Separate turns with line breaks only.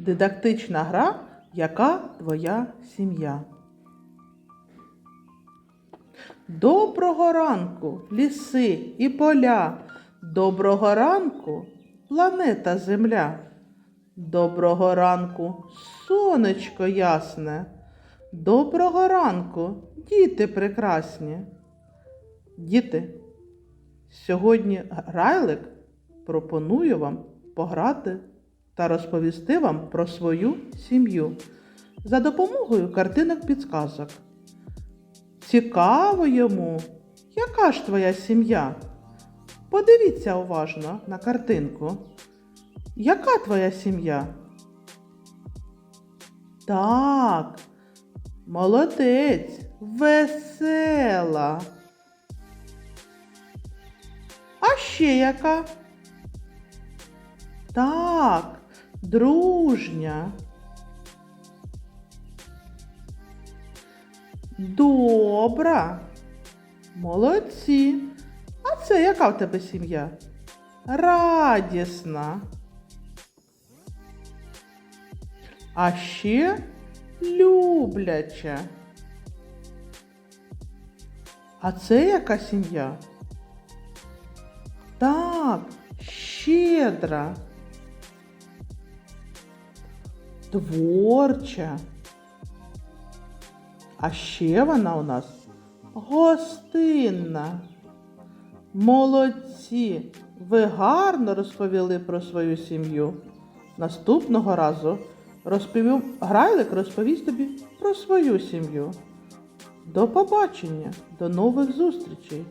Дидактична гра Яка твоя сім'я? Доброго ранку, ліси і поля. Доброго ранку, планета Земля. Доброго ранку, сонечко ясне. Доброго ранку, діти прекрасні. Діти, сьогодні Грайлик пропонує вам пограти та розповісти вам про свою сім'ю за допомогою картинок підсказок. Цікаво йому, яка ж твоя сім'я? Подивіться уважно на картинку. Яка твоя сім'я? Так, молодець, весела. А ще яка? Так, дружня. Добра. Молодці. А це яка в тебе сім'я? Радісна. А ще любляча. А це яка сім'я? Так, щедра. Творча. А ще вона у нас гостинна. Молодці! Ви гарно розповіли про свою сім'ю. Наступного разу розповім, Грайлик розповість тобі про свою сім'ю. До побачення, до нових зустрічей!